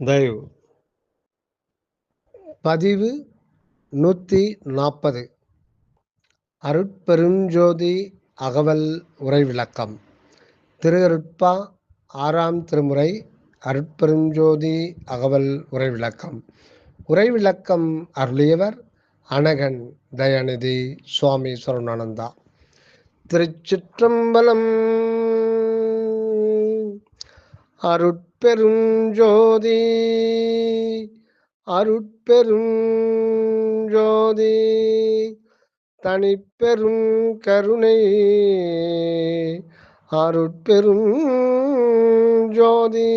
தயவு. பதிவு நூற்றி நாற்பது அருட்பெருஞ்சோதி அகவல் உரை விளக்கம் திருஅருட்பா ஆறாம் திருமுறை அருட்பெருஞ்சோதி அகவல் உரை விளக்கம் உரை விளக்கம் அருளியவர் அனகன் தயாநிதி சுவாமி சரணானந்தா திருச்சிற்றம்பலம் அருட் அருட்பெருஞ்சோதி அருட்பெருஞ்சோதி தனிப்பெரும் கருணை அருட்பெரும் ஜோதி.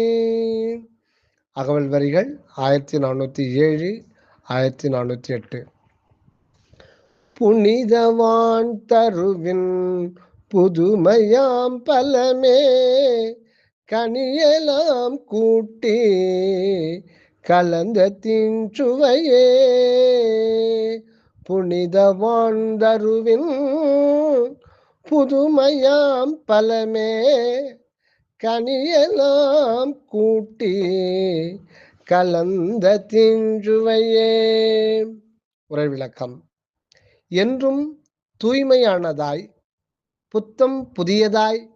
அகவல் வரிகள் ஆயிரத்தி நானூற்றி ஏழு ஆயிரத்தி நானூற்றி எட்டு. புனிதவான் தருவின் புதுமையாம் பலமே கனியலாம் கூட்டி கலந்த சுவையே. புனிதவான் தருவின் புதுமையாம் பலமே. கனியலாம் கூட்டி கலந்த தீஞ்சுவையே உரை விளக்கம். என்றும் தூய்மையானதாய் புத்தம் புதியதாய்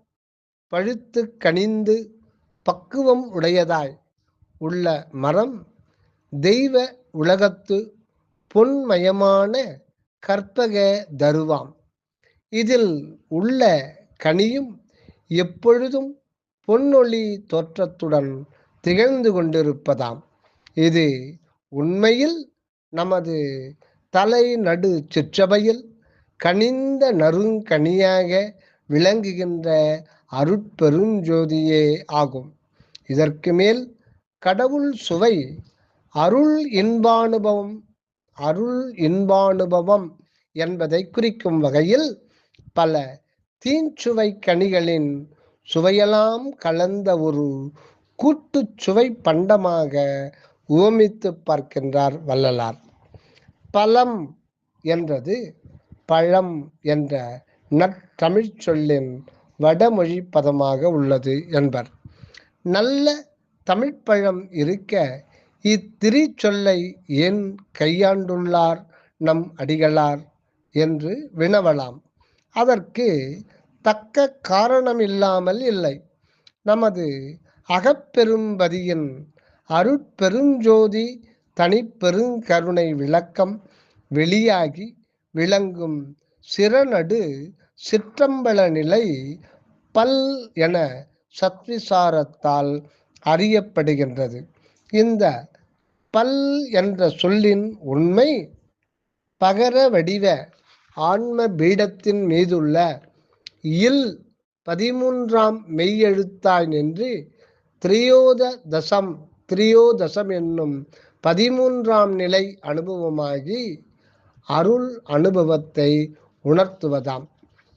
பழுத்து கனிந்து பக்குவம் உடையதாய் உள்ள மரம் தெய்வ உலகத்து பொன்மயமான கற்பக தருவாம். இதில் உள்ள கனியும் எப்பொழுதும் பொன்னொளி தோற்றத்துடன் திகழ்ந்து கொண்டிருப்பதாம். இது உண்மையில் நமது தலை நடு சிற்றபையில் கனிந்த நறுங்கனியாக விளங்குகின்ற அருட்பெருஞ்சோதியே ஆகும். இதற்கு மேல் கடவுள் சுவை அருள் இன்பானுபவம் அருள் இன்பானுபவம் என்பதை குறிக்கும் வகையில் பல தீஞ்சுவை கனிகளின் சுவையெல்லாம் கலந்த ஒரு கூட்டு சுவை பண்டமாக உவமித்து பார்க்கின்றார் வள்ளலார். பழம் என்றது பழம் என்ற நற்றமிழ் சொல்லின் வடமொழி பதமாக உள்ளது என்பர். நல்ல தமிழ்ப்பழம் இருக்க இத்திரிச்சொல்லை ஏன் கையாண்டுள்ளார் நம் அடிகளார்? என்று வினவலாம். அதற்கு தக்க காரணமில்லாமல் இல்லை. நமது அகப்பெரும்பதியின் அருட்பெருஞ்சோதி தனிப்பெருங்கருணை விளக்கம் வெளியாகி விளங்கும் சிறநடு சிற்றம்பல நிலை பல் என சத்விசாரத்தால் அறியப்படுகின்றது. இந்த பல் என்ற சொல்லின் உண்மை பகர வடிவ ஆன்ம பீடத்தின் மீதுள்ள இல் பதிமூன்றாம் மெய்யெழுத்தாய் நின்று திரியோத தசம் திரியோதசம் என்னும் பதிமூன்றாம் நிலை அனுபவமாகி அருள் அனுபவத்தை உணர்த்துவதாம்.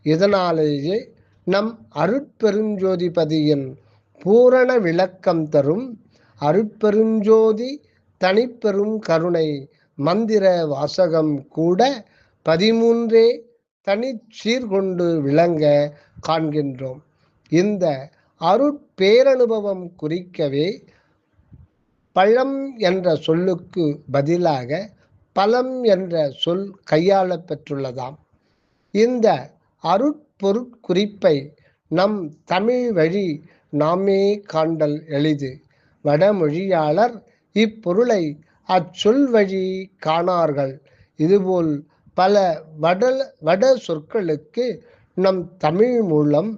இதனாலேயே நம் அருட்பெருஞ்சோதிபதியின் பூரண விளக்கம் தரும் அருட்பெருஞ்சோதி தனிப்பெரும் கருணை மந்திர வாசகம் கூட பதிமூன்றே தனி சீர்கொண்டு விளங்க காண்கின்றோம். இந்த அருட்பேரனுபவம் குறிக்கவே பழம் என்ற சொல்லுக்கு பதிலாக பலம் என்ற சொல் கையாளப்பெற்றுள்ளதாம் இந்த அருட்பொருட்குறிப்பை நம் தமிழ் வழி நாமே காண்டல் எளிது. வடமொழியாளர் இப்பொருளை அச்சொல் வழி காணார்கள். இதுபோல் பல வடல் வட சொற்களுக்கு நம் தமிழ் மூலம்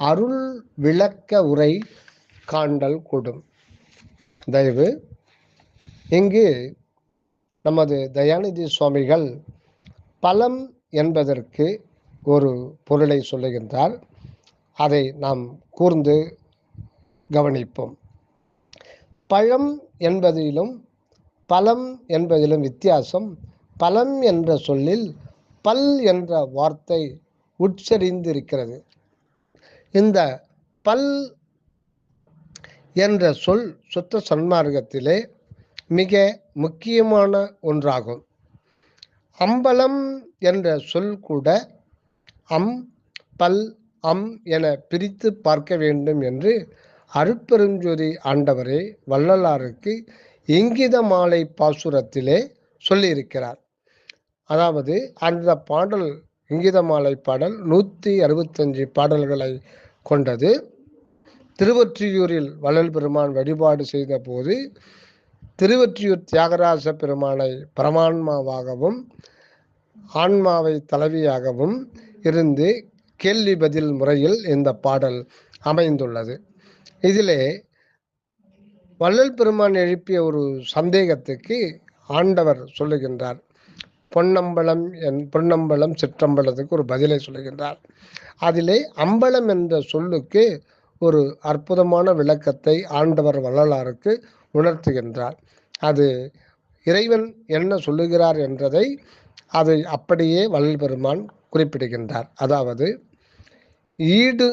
அருள் விளக்க உரை காண்டல் கூடும். தயவு இங்கு நமது தயாநிதி சுவாமிகள் பலம் என்பதற்கு ஒரு பொருளை சொல்லுகின்றார் அதை நாம் கூர்ந்து கவனிப்போம். பழம் என்பதிலும் பழம் என்பதிலும் வித்தியாசம் பழம் என்ற சொல்லில் பல் என்ற வார்த்தை உட்சரிந்திருக்கிறது இந்த பல் என்ற சொல் சுத்த சன்மார்க்கத்திலே மிக முக்கியமான ஒன்றாகும். அம்பலம் என்ற சொல் கூட அம் பல் அம் என பிரித்து பார்க்க வேண்டும் என்று அருப்பெருஞ்சுரி ஆண்டவரே வள்ளலாருக்கு இங்கித மாலை பாசுரத்திலே சொல்லியிருக்கிறார். அதாவது அந்த பாடல் இங்கித மாலை பாடல் நூற்றி அறுபத்தஞ்சு பாடல்களை கொண்டது. திருவொற்றியூரில் வள்ளல் பெருமான் வழிபாடு செய்த போது திருவொற்றியூர் தியாகராஜ பெருமானை பரமான்மாவாகவும் ஆன்மாவை தலைவியாகவும் இருந்து கேள்வி பதில் முறையில் இந்த பாடல் அமைந்துள்ளது. இதிலே வள்ளல் பெருமான் எழுப்பிய ஒரு சந்தேகத்துக்கு ஆண்டவர் சொல்லுகின்றார். பொன்னம்பலம் என் பொன்னம்பலம் சிற்றம்பலத்துக்கு ஒரு பதிலை சொல்லுகின்றார். அதிலே அம்பலம் என்ற சொல்லுக்கு ஒரு அற்புதமான விளக்கத்தை ஆண்டவர் வள்ளலாருக்கு உணர்த்துகின்றார். அது இறைவன் என்ன சொல்லுகிறார் என்றதை அதை அப்படியே வள்ளல் பெருமான் குறிப்பிடுகின்றார். அதாவது ஈடு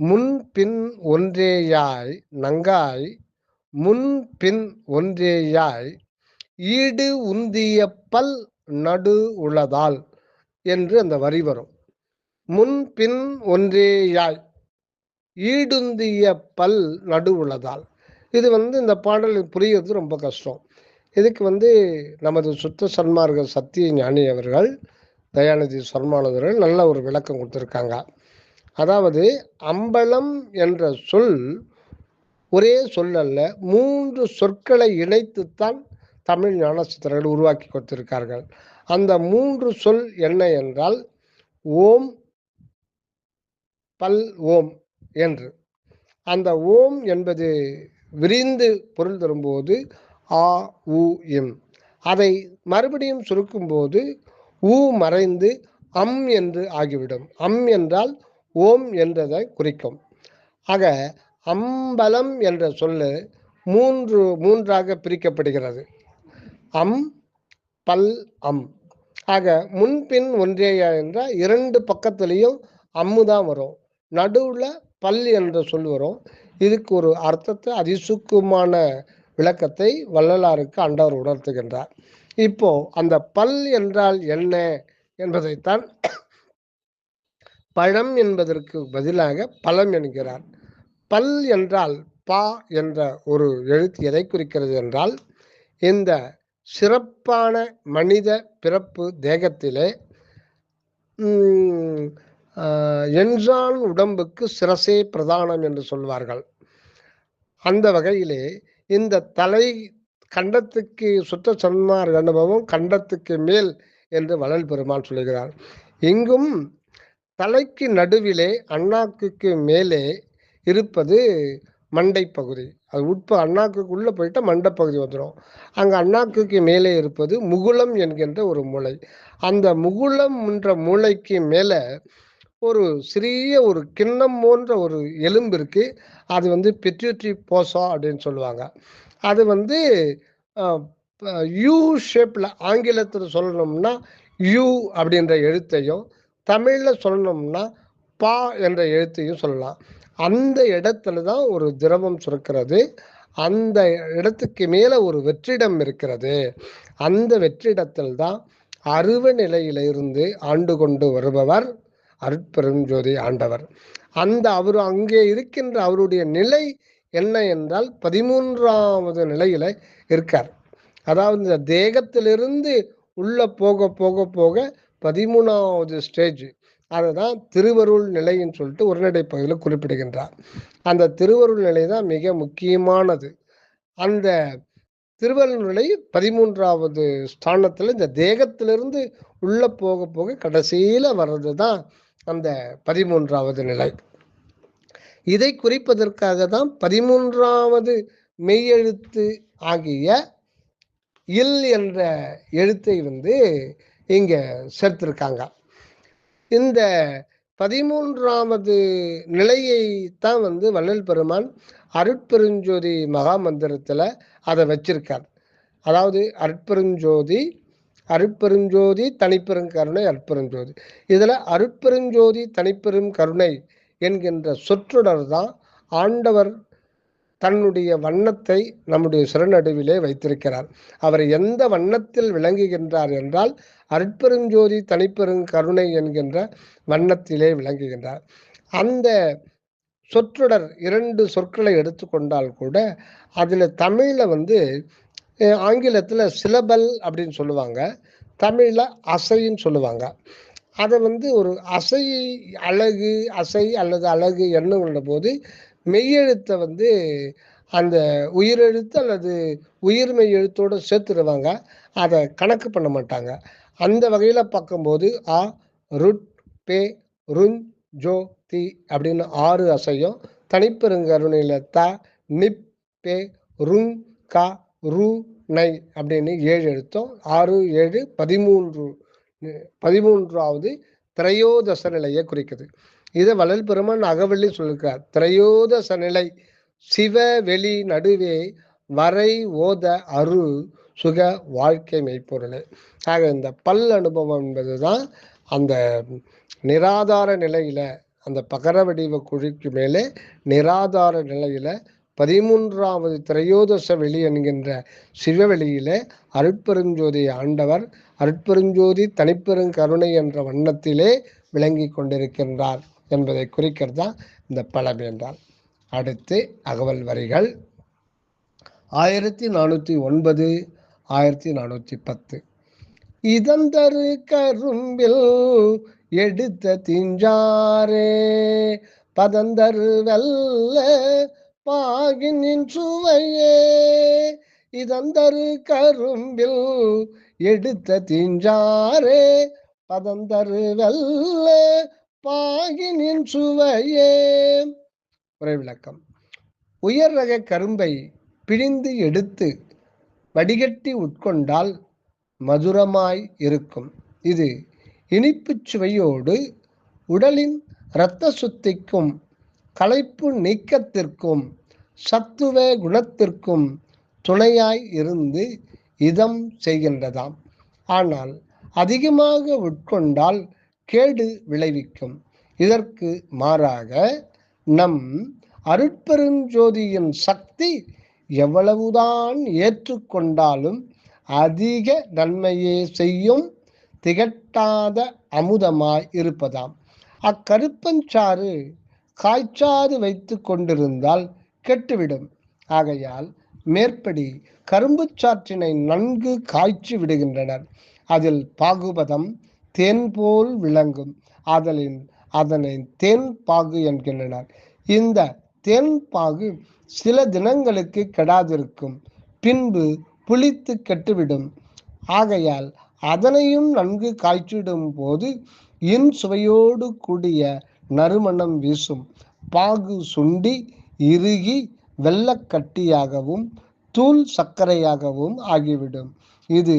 முன் பின் ஒன்றேயாய் நங்காய் முன் பின் ஒன்றேயாய் ஈடு உந்திய பல் நடு உளதால் என்று அந்த வரி வரும். முன் பின் ஒன்றேயாய் ஈடுந்திய பல் நடு உளதால். இது வந்து இந்த பாடல் புரியுறது ரொம்ப கஷ்டம். இதுக்கு வந்து நமது சுத்த சன்மார்க்க சத்திய ஞானி அவர்கள் தயாநிதி சர்மானவர்கள் நல்ல ஒரு விளக்கம் கொடுத்துருக்காங்க. அதாவது அம்பலம் என்ற சொல் ஒரே சொல் அல்ல மூன்று சொற்களை இணைத்துத்தான் தமிழ் ஞானசித்தர்கள் உருவாக்கி கொடுத்திருக்கார்கள். அந்த மூன்று சொல் என்ன என்றால் ஓம் பல் ஓம் என்று. அந்த ஓம் என்பது விரிந்து பொருள் தரும்போது ஆ உ எம் அதை மறுபடியும் சுருக்கும்போது ஊ மறைந்து அம் என்று ஆகிவிடும். அம் என்றால் ஓம் என்றதை குறிக்கும். ஆக அம்பலம் என்ற சொல்லு மூன்று மூன்றாக பிரிக்கப்படுகிறது. அம் பல் அம். ஆக முன்பின் ஒன்றேயா என்றால் இரண்டு பக்கத்துலேயும் அம்மு தான் வரும். நடுவில் பல் என்ற சொல் வரும். இதுக்கு ஒரு அர்த்தத்தை அதிசுக்குமான விளக்கத்தை வள்ளலாருக்கு ஆண்டவர் உணர்த்துகின்றார். இப்போ அந்த பல் என்றால் என்ன என்பதைத்தான் பழம் என்பதற்கு பதிலாக பழம் என்கிறார். பல் என்றால் பா என்ற ஒரு எழுத்து எதை குறிக்கிறது என்றால் இந்த சிறப்பான மனித பிறப்பு தேகத்திலே என்றான் உடம்புக்கு சிரசே பிரதானம் என்று சொல்வார்கள். அந்த வகையிலே இந்த தலை கண்டத்துக்கு சுத்த சன்மார் அனுபவம் கண்டத்துக்கு மேல் என்று வளல் பெருமான் சொல்லுகிறார் இங்கும் தலைக்கு நடுவிலே அண்ணாக்குக்கு மேலே இருப்பது மண்டை பகுதி. அது உட்ப அண்ணாக்குக்கு உள்ளே போயிட்டு மண்டை பகுதி வந்துடும் அங்கே அண்ணாக்குக்கு மேலே இருப்பது முகுளம் என்கின்ற ஒரு மூளை. அந்த முகுளம் என்ற மூளைக்கு மேலே ஒரு சிறிய ஒரு கிண்ணம் போன்ற ஒரு எலும்பு இருக்குது அது வந்து பெட்யூட்ரி போசா அப்படின்னு சொல்லுவாங்க. அது வந்து யூ ஷேப்பில் ஆங்கிலத்தில் சொல்லணும்னா யூ அப்படின்ற எழுத்தையும் தமிழில் சொல்லணும்னா பா என்ற எழுத்தையும் சொல்லலாம். அந்த இடத்துல தான் ஒரு திரவம் சுரக்கிறது. அந்த இடத்துக்கு மேலே ஒரு வெற்றிடம் இருக்கிறது. அந்த வெற்றிடத்தில் தான் அருவ நிலையிலிருந்து ஆண்டு கொண்டு வருபவர் அருட்பெருஞ்சோதி ஆண்டவர். அந்த அவர் அங்கே இருக்கின்ற அவருடைய நிலை என்ன என்றால் பதிமூன்றாவது நிலையில இருக்கார். அதாவது இந்த தேகத்திலிருந்து உள்ள போக போக போக பதிமூணாவது ஸ்டேஜ் அதுதான் திருவருள் நிலைன்னு சொல்லிட்டு உரைநடை பகுதியில் குறிப்பிடுகின்றார். அந்த திருவருள் நிலை தான் மிக முக்கியமானது. அந்த திருவருள் நிலை பதிமூன்றாவது ஸ்தானத்தில் இந்த தேகத்திலிருந்து உள்ள போக போக கடைசியில் வர்றது தான் அந்த பதிமூன்றாவது நிலை. இதை குறிப்பதற்காக தான் பதிமூன்றாவது மெய்யெழுத்து ஆகிய இல் என்ற எழுத்தை வந்து இங்க சேர்த்திருக்காங்க. இந்த பதிமூன்றாவது நிலையை தான் வந்து வள்ளல் பெருமான் அருட்பெருஞ்சோதி மகா மந்திரத்தில் அதை வச்சிருக்கார். அதாவது அருட்பெருஞ்சோதி அருட்பெருஞ்சோதி தனிப்பெரும் கருணை அருட்பெருஞ்சோதி. இதில் அருட்பெருஞ்சோதி தனிப்பெரும் கருணை என்கின்ற சொற்றொடர் தான் ஆண்டவர் தன்னுடைய வண்ணத்தை நம்முடைய சிறநடுவிலே வைத்திருக்கிறார். அவர் எந்த வண்ணத்தில் விளங்குகின்றார் என்றால் அற்பெருஞ்சோதி தனிப்பெரும் கருணை என்கின்ற வண்ணத்திலே விளங்குகின்றார். அந்த சொற்றொடர் இரண்டு சொற்களை எடுத்துக்கொண்டால் கூட அதில் தமிழில் வந்து ஆங்கிலத்தில் சிலபல் அப்படின்னு சொல்லுவாங்க தமிழில் அசைன்னு சொல்லுவாங்க. அதை வந்து ஒரு அசை அழகு அசை அல்லது அழகு எண்ணுகின்ற போது மெய்யெழுத்தை வந்து அந்த உயிரெழுத்து அல்லது உயிர்மெய் எழுத்தோடு சேர்த்துடுவாங்க அதை கணக்கு பண்ண மாட்டாங்க. அந்த வகையில் பார்க்கும்போது ஆ ருட் பே ருஞ் ஜோ தி அப்படின்னு ஆறு அசையும். தனிப்பெருங்கருணையில் த நிப் பே ருங் க ரு நை அப்படின்னு ஏழு எழுத்தும். ஆறு ஏழு பதிமூன்று பதிமூன்றாவது திரையோதச நிலையை குறிக்குது. இதை வளல் பெருமான் அகவள்ளி சொல்லியிருக்கார் திரையோதச நிலை சிவ வெளி நடுவே வரை ஓத அரு சுக வாழ்க்கை மெய்ப்பொருள். ஆக இந்த பல் அனுபவம் என்பது தான் அந்த நிராதார நிலையில அந்த பகர வடிவ குழிக்கு மேலே நிராதார நிலையில பதிமூன்றாவது திரையோதச வெளி என்கின்ற சிவவெளியிலே அருட்பெருஞ்சோதி ஆண்டவர் அருட்பெருஞ்சோதி தனிப்பெருங்கருணை என்ற வண்ணத்திலே விளங்கி கொண்டிருக்கின்றார் என்பதை குறிக்கிறது தான் இந்த பழம் என்றால். அடுத்து அகவல் வரிகள். ஆயிரத்தி நானூற்றி ஒன்பது ஆயிரத்தி நானூற்றி பத்து இதந்தரு கரும்பில் எடுத்த திஞ்சாரே பதந்தரு வெல்ல பாகினின் சுவையே இதந்தரு கரும்பில் எடுத்த திஞ்சாரே. பதந்தரு வெல்ல பாகினின் சுவையே உரை விளக்கம் உயர் ரக கரும்பை பிழிந்து எடுத்து வடிகட்டி உட்கொண்டால் மதுரமாய் இருக்கும். இது இனிப்புச் சுவையோடு உடலின் இரத்த சுத்திக்கும் களைப்பு நீக்கத்திற்கும் சத்துவ குணத்திற்கும் துணையாய் இருந்து இதம் செய்கின்றதாம். ஆனால் அதிகமாக உட்கொண்டால் கேடு விளைவிக்கும். இதற்கு மாறாக நம் அருட்பெருஞ்சோதியின் சக்தி எவ்வளவுதான் ஏற்றுக்கொண்டாலும் அதிக நன்மையே செய்யும் திகட்டாத அமுதமாய் இருப்பதாம். அக்கருப்பஞ்சாறு காய்ச்சாது வைத்து கொண்டிருந்தால் கெட்டுவிடும். ஆகையால் மேற்படி கரும்பு சாற்றினை நன்கு காய்ச்சி விடுகின்றனர். அதில் பாகுபதம் தேன் போல் விளங்கும். அதலின் அதனை தேன் பாகு என்கின்றனர். இந்த தேன் பாகு சில தினங்களுக்கு கெடாதிருக்கும். பின்பு புளித்து கெட்டுவிடும். ஆகையால் அதனையும் நன்கு காய்ச்சிடும் போது இன் சுவையோடு கூடிய நறுமணம் வீசும். பாகு சுண்டி இறுகி வெள்ளக்கட்டியாகவும் தூள் சர்க்கரையாகவும் ஆகிவிடும். இது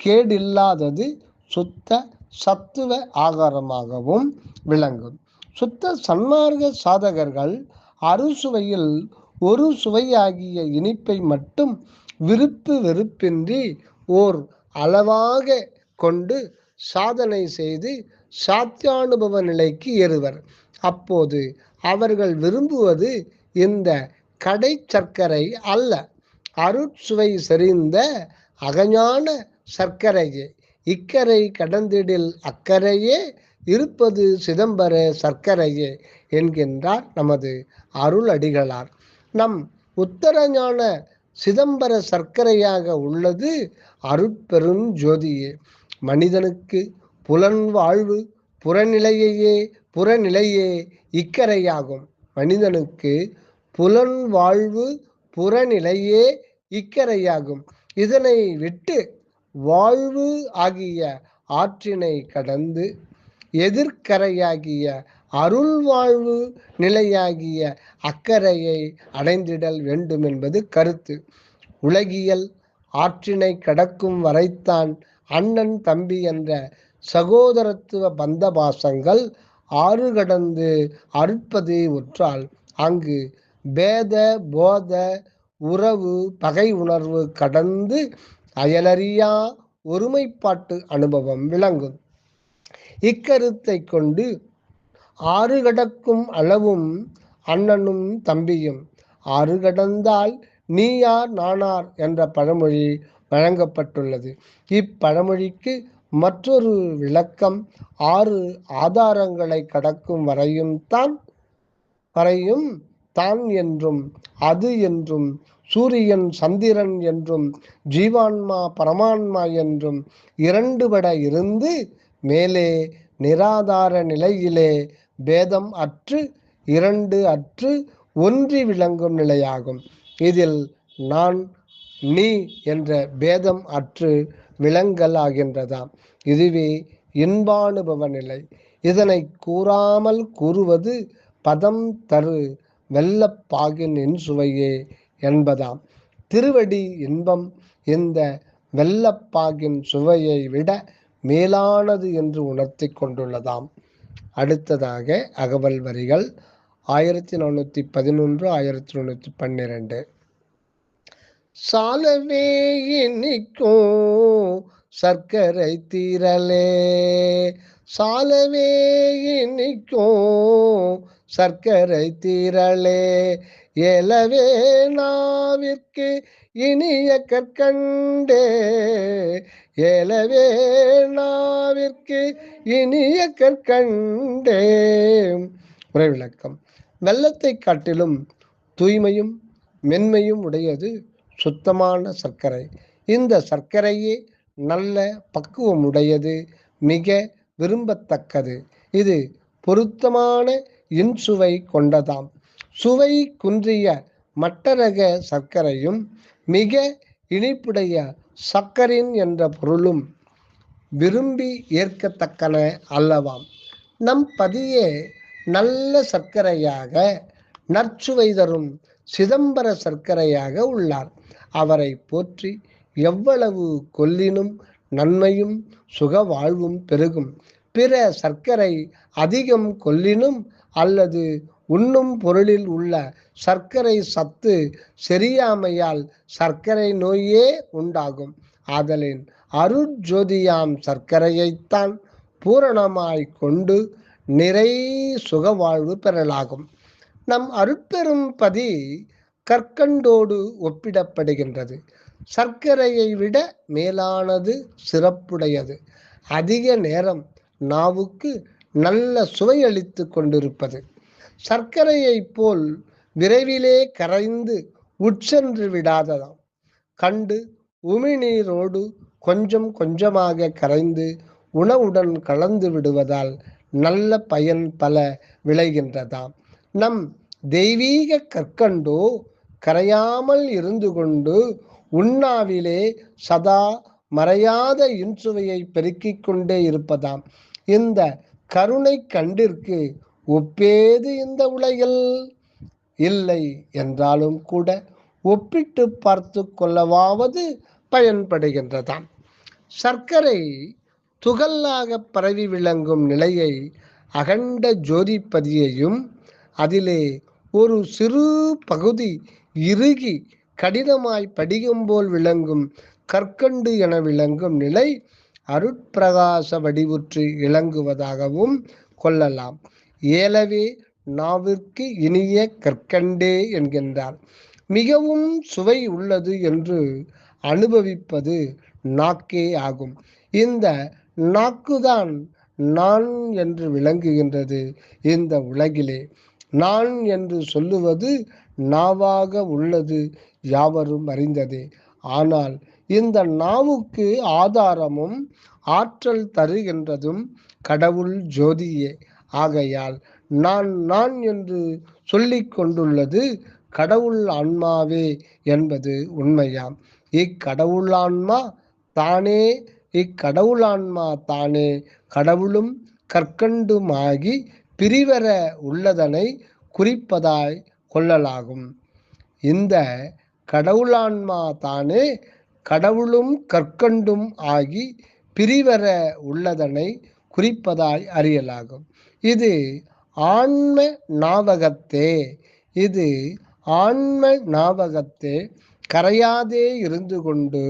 கேடில்லாதது சுத்த சத்துவ ஆகாரமாகவும் விளங்கும். சுத்த சன்மார்க்க சாதகர்கள் அறுசுவையில் ஒரு சுவையாகிய இனிப்பை மட்டும் விருப்பு வெறுப்பின்றி ஓர் அளவாக கொண்டு சாதனை செய்து சாத்தியானுபவ நிலைக்கு ஏறுவர். அப்போது அவர்கள் விரும்புவது இந்த கடை சர்க்கரை அல்ல. அருட்சுவை செறிந்த அகஞான சர்க்கரையே இக்கரை கடந்திடில் அக்கரையே இருப்பது சிதம்பர சர்க்கரையே என்கின்றார் நமது அருள் அடிகளார் நம் உத்தரஞான சிதம்பர சர்க்கரையாக உள்ளது அருட்பெரும் ஜோதியே. மனிதனுக்கு புலன் வாழ்வு புறநிலையையே புறநிலையே இக்கரையாகும். மனிதனுக்கு புலன் வாழ்வு புறநிலையே இக்கரையாகும். இதனை விட்டு வாழ்வு ஆகிய ஆற்றினை கடந்து எதிர்க்கரையாகிய அருள் வாழ்வு நிலையாகிய அக்கறையை அடைந்திடல் வேண்டும் என்பது கருத்து. உலகியல் ஆற்றினை கடக்கும் வரைத்தான் அண்ணன் தம்பி என்ற சகோதரத்துவ பந்த பாசங்கள் ஆறு கடந்து அறுப்பது உற்றால் அங்கு பேத போத உறவு பகை உணர்வு கடந்து அயலறியா ஒருமைப்பாட்டு அனுபவம் விளங்கும். இக்கருத்தை கொண்டு ஆறு கடக்கும் அளவும் அண்ணனும் தம்பியும் ஆறு கடந்தால் நீ யார் நானார் என்ற பழமொழி வழங்கப்பட்டுள்ளது. இப்பழமொழிக்கு மற்றொரு விளக்கம் ஆறு ஆதாரங்களை கடக்கும் வரையும் தான் வரையும் தான் என்றும் அது என்றும் சூரியன் சந்திரன் என்றும் ஜீவான்மா பரமான்மா என்றும் இரண்டுபட இருந்து மேலே நிராதார நிலையிலே பேதம் அற்று இரண்டு அற்று ஒன்றி விளங்கும் நிலையாகும். இதில் நான் நீ என்ற பேதம் அற்று விளங்கல் ஆகின்றதாம் இதுவே இன்பானுபவ நிலை. இதனை கூறாமல் கூறுவது பதம் தரு வெள்ளப்பாகின் இன்சுவையே என்பதாம். திருவடி இன்பம் இந்த வெள்ளப்பாகின் சுவையை விட மேலானது என்று உணர்த்தி கொண்டுள்ளதாம். அடுத்ததாக அகவல் வரிகள் ஆயிரத்தி நானூற்றி பதினொன்று ஆயிரத்தி நானூற்றி பன்னிரெண்டு. சாலவே இனிக்கும் சர்க்கரை தீரலே சாலவே இனிக்கும் சர்க்கரை தீரளே எலவே நாவிற்கு இனிய கற்கண்டே. எலவே நாவிற்கு இனிய கற்கண்டே. உரை விளக்கம். வெள்ளத்தை காட்டிலும் தூய்மையும் மென்மையும் உடையது சுத்தமான சர்க்கரை. இந்த சர்க்கரையே நல்ல பக்குவம் உடையது மிக விரும்பத்தக்கது. இது பொருத்தமான இன்சுவை கொண்டதாம். சுவை குன்றிய மட்டரக சர்க்கரையும் மிக இனிப்புடைய சக்கரின் என்ற பொருளும் விரும்பி ஏற்கத்தக்கன அல்லவாம். நம் பதியே நல்ல சர்க்கரையாக நற்சுவை தரும் சிதம்பர சர்க்கரையாக உள்ளார். அவரை போற்றி எவ்வளவு கொல்லினும் நன்மையும் சுக வாழ்வும் பெருகும். பிற சர்க்கரை அதிகம் கொல்லினும் அல்லது உண்ணும் பொருளில் உள்ள சர்க்கரை சத்து செரியாமையால் சர்க்கரை நோயே உண்டாகும். ஆதலின் அருட்ஜோதியாம் சர்க்கரையைத்தான் பூரணமாய் கொண்டு நிறை சுக வாழ்வு பெறலாகும். நம் அருட்பெரும் பதி கற்கண்டோடு ஒப்பிடப்படுகின்றது. சர்க்கரையை விட மேலானது சிறப்புடையது. அதிக நேரம் நாவுக்கு நல்ல சுவையளித்து கொண்டிருப்பது. சர்க்கரையைப் போல் விரைவிலே கரைந்து உட்சென்று விடாததாம். கண்டு உமிநீரோடு கொஞ்சம் கொஞ்சமாக கரைந்து உணவுடன் கலந்து விடுவதால் நல்ல பயன் பல விளைகின்றதாம். நம் தெய்வீக கற்கண்டோ கரையாமல் இருந்து கொண்டு உண்ணாவிலே சதா மறையாத இன்சுவையை பெருக்கிக் கொண்டே இருப்பதாம். இந்த கருணை கண்டிற்கு ஒப்பேது இந்த உலகில்? இல்லை என்றாலும் கூட ஒப்பிட்டு பார்த்து கொள்ளவாவது பயன்படுகின்றதாம். சர்க்கரை துகளாக பரவி விளங்கும் நிலையை அகண்ட ஜோதிப்பதியையும் அதிலே ஒரு சிறு பகுதி இறுகி கடினமாய் படிகம் போல் விளங்கும் கற்கண்டு என விளங்கும் நிலை அருட்பிரகாச வடிவுற்று இளங்குவதாகவும் கொள்ளலாம். ஏலவே நாவிற்கு இனிய கற்கண்டே என்கின்றார். மிகவும் சுவை உள்ளது என்று அனுபவிப்பது நாக்கே ஆகும். இந்த நாக்குதான் நான் என்று விளங்குகின்றது இந்த உலகிலே. நான் என்று சொல்லுவது நாவாக உள்ளது யாவரும் அறிந்ததே. ஆனால் இந்த நாவுக்கு ஆதாரமும் ஆற்றல் தருகின்றதும் கடவுள் ஜோதியே. ஆகையால் நான் நான் என்று சொல்லி கொண்டுள்ளது கடவுள் ஆன்மாவே என்பது உண்மையாம். இக்கடவுள் ஆன்மா தானே இக்கடவுள் ஆன்மா தானே கடவுளும் கற்கண்டுமாகி பிரிவர உள்ளதனை குறிப்பதாய் கொள்ளலாகும். இந்த கடவுளான்மா தானே கடவுளும் கற்கண்டும் ஆகி பிரிவர உள்ளதனை குறிப்பதாய் அறியலாகும். இது ஆன்ம ஞாபகத்தே இது ஆன்ம ஞாபகத்தே கரையாதே இருந்து கொண்டு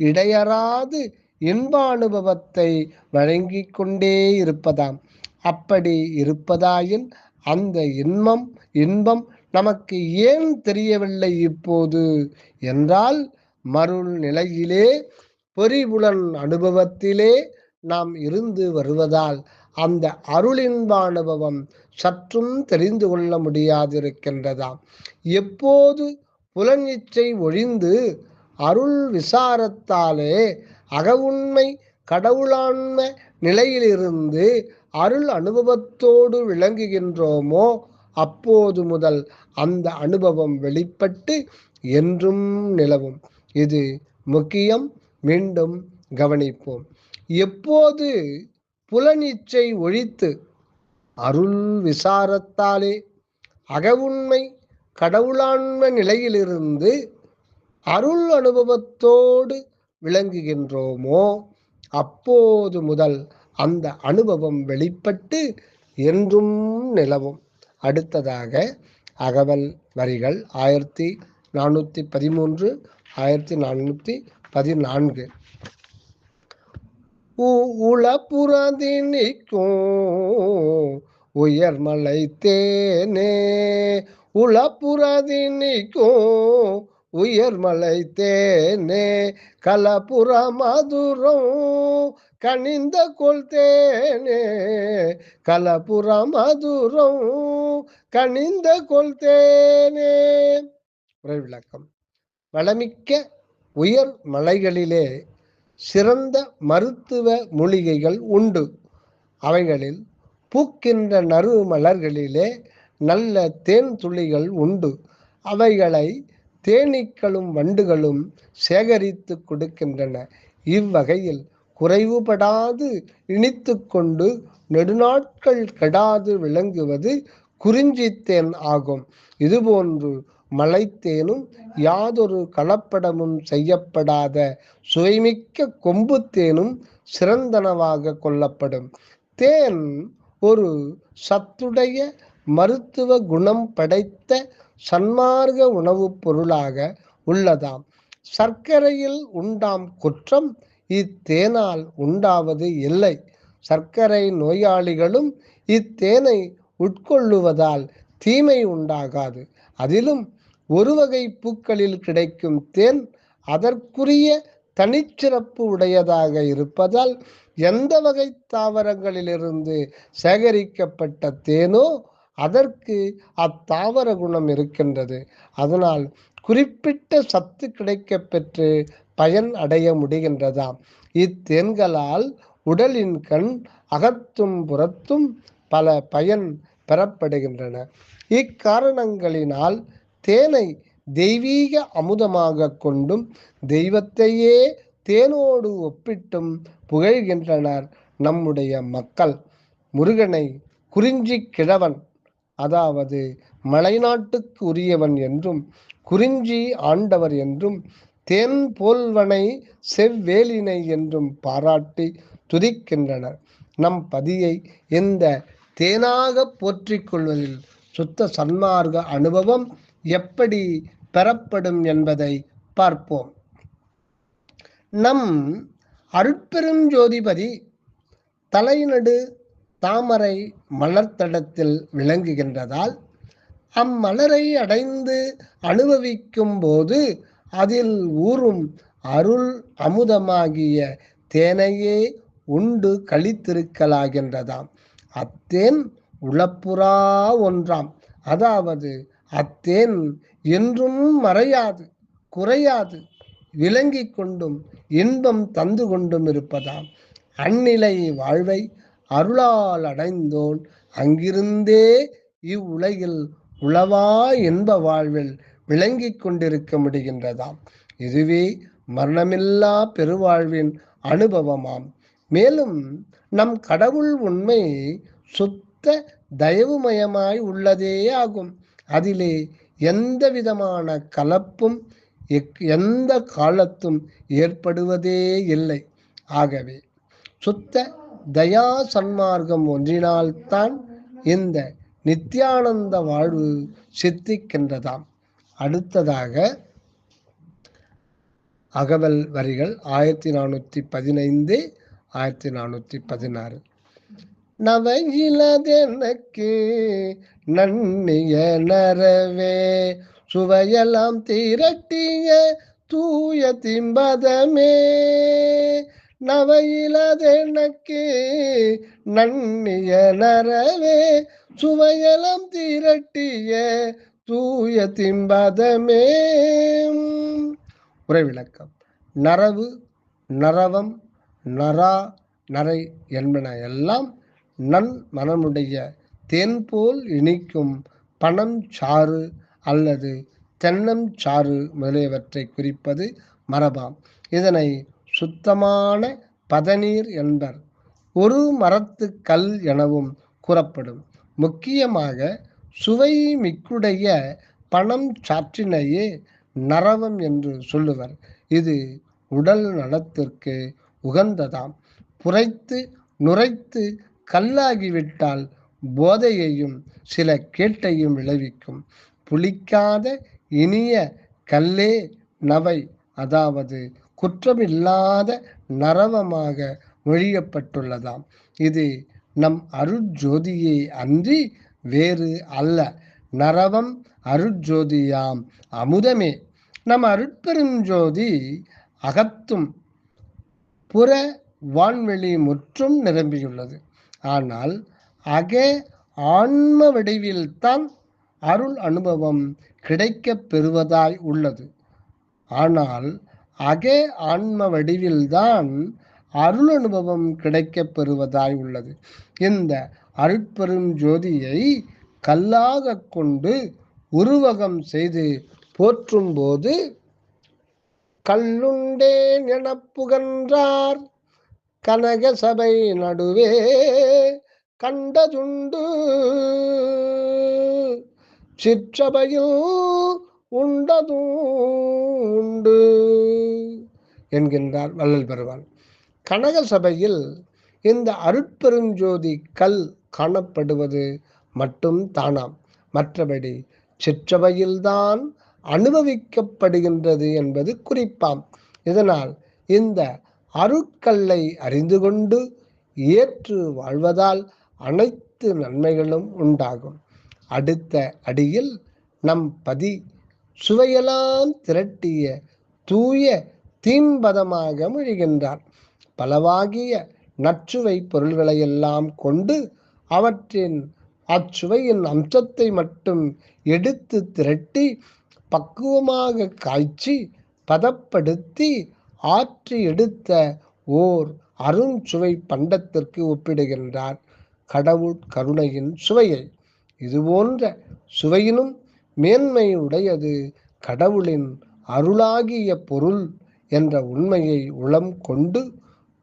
இடையறாது இன்ப அனுபவத்தை வழங்கி கொண்டே இருப்பதாம். அப்படி இருப்பதாயின் அந்த இன்பம் இன்பம் நமக்கு ஏன் தெரியவில்லை இப்போது? என்றால் மருள் நிலையிலே பொறிபுலன் அனுபவத்திலே நாம் இருந்து வருவதால் அந்த அருளின்ப அனுபவம் சற்றும் தெரிந்து கொள்ள முடியாதிருக்கின்றதாம். எப்போது புலனிச்சை ஒழிந்து அருள் விசாரத்தாலே அகவுண்மை கடவுளாண்ம நிலையிலிருந்து அருள் அனுபவத்தோடு விளங்குகின்றோமோ அப்போது முதல் அந்த அனுபவம் வெளிப்பட்டு என்றும் நிலவும். இது முக்கியம். மீண்டும் கவனிப்போம். எப்போது புலனிச்சை ஒழித்து அருள் விசாரத்தாலே அகவுண்மை கடவுளான்ம நிலையிலிருந்து அருள் அனுபவத்தோடு விளங்குகின்றோமோ அப்போது முதல் அந்த அனுபவம் வெளிப்பட்டு என்றும் நிலவும். அடுத்ததாக அகவல் வரிகள் ஆயிரத்தி நானூற்றி பதிமூன்று ஆயிரத்தி நானூற்றி பதினான்கு. உளப்புறதினிக்கும் உயர்மலை தேனே. உளப்புறதினிக்கும் உயர்மலை தேனே. கலப்புற மதுரம் கனிந்த கொள் தேனே. கலப்புற மதுரம் கனிந்த கொள் தேனே. விளக்கம். வளமிக்க உயர் மலைகளிலே சிறந்த மருத்துவ மூலிகைகள் உண்டு. அவைகளில் பூக்கின்ற நறு மலர்களிலே நல்ல தேன் துளிகள் உண்டு. அவைகளை தேனீக்களும் வண்டுகளும் சேகரித்து கொடுக்கின்றன. இவ்வகையில் குறைவுபடாது இனித்து கொண்டு நெடுநாட்கள் கெடாது விளங்குவது குறிஞ்சித்தேன் ஆகும். இதுபோன்று மலைத்தேனும் யாதொரு கலப்படமும் செய்யப்படாத சுவைமிக்க கொம்பு தேனும் சிறந்தனவாக கொள்ளப்படும். தேன் ஒரு சத்துடைய மருத்துவ குணம் படைத்த சன்மார்க்க உணவுப் பொருளாக உள்ளதாம். சர்க்கரையில் உண்டாம் குற்றம் இத்தேனால் உண்டாவது இல்லை. சர்க்கரை நோயாளிகளும் இத்தேனை உட்கொள்ளுவதால் தீமை உண்டாகாது. அதிலும் ஒரு வகை பூக்களில் கிடைக்கும் தேன் அதற்குரிய தனிச்சிறப்பு உடையதாக இருப்பதால் எந்த வகை தாவரங்களிலிருந்து சேகரிக்கப்பட்ட தேனோ அதற்கு அத்தாவர குணம் இருக்கின்றது. அதனால் குறிப்பிட்ட சத்து கிடைக்க பெற்று பயன் அடைய முடிகின்றதாம். இத்தேன்களால் உடலின் கண் அகத்தும் புறத்தும் பல பயன் பெறப்படுகின்றன. இக்காரணங்களினால் தேனை தெய்வீக அமுதமாக கொண்டும் தெய்வத்தையே தேனோடு ஒப்பிட்டும் புகழ்கின்றனர் நம்முடைய மக்கள். முருகனை குறிஞ்சி கிழவன் அதாவது மலைநாட்டுக்கு உரியவன் என்றும் குறிஞ்சி ஆண்டவர் என்றும் தேன் போல்வனை செவ்வேலினை என்றும் பாராட்டி துதிக்கின்றனர். நம் பதியை இந்த தேனாக போற்றிக் கொள்வதில் சுத்த சன்மார்க்க அனுபவம் எப்படி பெறப்படும் என்பதை பார்ப்போம். நம் அருட்பெருஞ்சோதிபதி தலைநடு தாமரை மலர்த்தடத்தில் விளங்குகின்றதால் அம்மலரை அடைந்து அனுபவிக்கும் போது அதில் ஊறும் அருள் அமுதமாகிய தேனையே உண்டு கழித்திருக்கலாகின்றதாம். அத்தேன் உளப்புறா ஒன்றாம். அதாவது அத்தேன் என்றும் மறையாது குறையாது விளங்கி கொண்டும் இன்பம் தந்து கொண்டும் இருப்பதாம். அந்நிலை வாழ்வை அருளால் அடைந்தோன் அங்கிருந்தே இவ்வுலகில் உளவா என்ப வாழ்வில் விளங்கி கொண்டிருக்க முடிகின்றதாம். இதுவே மரணமில்லா பெருவாழ்வின் அனுபவமாம். மேலும் நம் கடவுள் உண்மை சுத்த தயவுமயமாய் உள்ளதே ஆகும். அதிலே எந்த விதமான கலப்பும் எந்த காலத்தும் ஏற்படுவதே இல்லை. ஆகவே சுத்த தயா சன்மார்க்கம் ஒன்றினால்தான் இந்த நித்யானந்த வாழ்வு சித்திக்கின்றதாம். அடுத்ததாக அகவல் வரிகள் ஆயிரத்தி நானூற்றி பதினைந்து ஆயிரத்தி நானூற்றி பதினாறு. நவையிலதெனக்கு நன்னிய நரவே சுவையெல்லாம் திரட்டிய தூய திம்பதமே. நவையிலதெனக்கு நன்னிய நரவே சுவையெல்லாம் திரட்டிய தூய திம்பதமே. உரை விளக்கம் நரவு நரவம் நரா நரை என்பன எல்லாம் நன் மனமுடைய தேன் போல் இனிக்கும் பணம் சாறு அல்லது தென்னம் சாறு முதலியவற்றை குறிப்பது மரபாம். இதனை சுத்தமான பதநீர் என்பர். ஒரு மரத்து கல் எனவும் கூறப்படும். முக்கியமாக சுவை மிக்குடைய பணம் சாற்றினையே நரவம் என்று சொல்லுவர். இது உடல் நலத்திற்கு உகந்ததாம். புரைத்து நுரைத்து கல்லாகிவிட்டால் போதையையும் சில கேட்டையும் விளைவிக்கும். புளிக்காத இனிய கல்லே நவை அதாவது குற்றமில்லாத நரவமாக மொழியப்பட்டுள்ளதாம். இது நம் அருட்ஜோதியை அன்றி வேறு அல்ல. நரவம் அருட்ஜோதியாம் அமுதமே. நம் அருட்பெருஞ்சோதி அகத்தும் புற வான்வெளி முற்றும் நிரம்பியுள்ளது. ஆனால் அகே ஆன்ம வடிவில்தான் அருள் அனுபவம் கிடைக்கப் பெறுவதாய் உள்ளது. ஆனால் அகே ஆன்ம வடிவில்தான் அருள் அனுபவம் கிடைக்கப் பெறுவதாய் உள்ளது. இந்த அருட்பெரும் ஜோதியை கல்லாக கொண்டு உருவகம் செய்து போற்றும் போது கல்லுண்டேன் என புகன்றார். கனக சபை நடுவே கண்டதுண்டு. சிற்றபையில் உண்டதும் உண்டு என்கின்றார் வள்ளல் பெருவான் கனக சபையில் இந்த அருட்பெருஞ்சோதி கல் காணப்படுவது மட்டும் தானாம். மற்றபடி சிற்றவையில்தான் அனுபவிக்கப்படுகின்றது என்பது குறிப்பாம். இதனால் இந்த அருட்கல்லை அறிந்து கொண்டு ஏற்று வாழ்வதால் அனைத்து நன்மைகளும் உண்டாகும். அடுத்த அடியில் நம் பதி சுவையெல்லாம் திரட்டிய தூய தீம்பதமாக மொழிகின்றார். பலவாகிய நச்சுவை பொருள்களையெல்லாம் கொண்டு அவற்றின் அச்சுவையின் அம்சத்தை மட்டும் எடுத்து திரட்டி பக்குவமாக காய்ச்சி பதப்படுத்தி ஆற்றி எடுத்த ஓர் அருஞ்சுவை பண்டத்திற்கு ஒப்பிடுகின்றார். கடவுள் கருணையின் சுவையை. இதுபோன்ற சுவையினும் மேன்மை உடையது கடவுளின் அருளாகிய பொருள் என்ற உண்மையை உளம் கொண்டு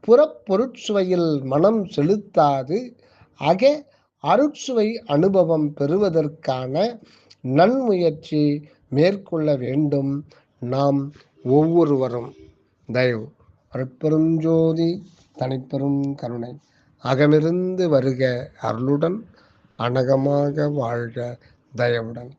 புறப்பொருட்சுவையில் மனம் செலுத்தாது. அக அருட்சுவை அனுபவம் பெறுவதற்கான நன்முயற்சி மேற்கொள்ள வேண்டும். நாம் ஒவ்வொருவரும் தயவு. அருட்பெருஞ்சோதி தனிப்பெரும் கருணை. அகமிருந்து வருக அருளுடன் அனகமாக வாழ்க தயவுடன்.